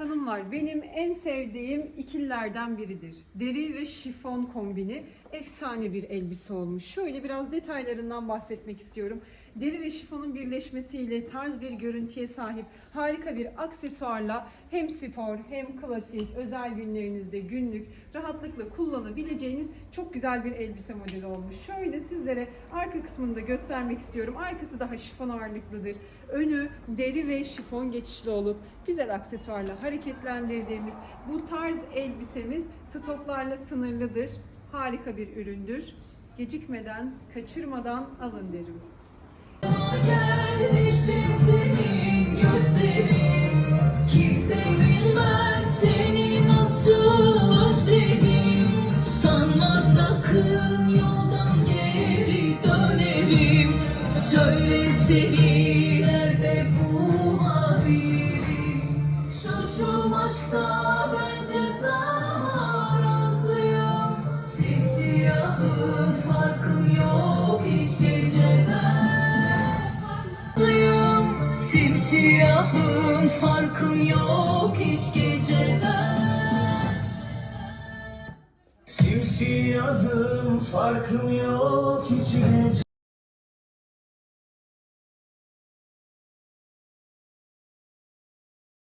Hanımlar benim en sevdiğim ikililerden biridir. Deri ve şifon kombini efsane bir elbise olmuş. Şöyle biraz detaylarından bahsetmek istiyorum. Deri ve şifonun birleşmesiyle tarz bir görüntüye sahip harika bir aksesuarla hem spor hem klasik özel günlerinizde günlük rahatlıkla kullanabileceğiniz çok güzel bir elbise modeli olmuş. Şöyle sizlere arka kısmını da göstermek istiyorum. Arkası daha şifon ağırlıklıdır. Önü deri ve şifon geçişli olup güzel aksesuarla hareketlendirdiğimiz bu tarz elbisemiz stoklarla sınırlıdır. Harika bir üründür. Gecikmeden, kaçırmadan alın derim. Yoldan geri dönerim Söyle simsiyahım farkım yok hiç geceden Simsiyahım farkım yok hiç gece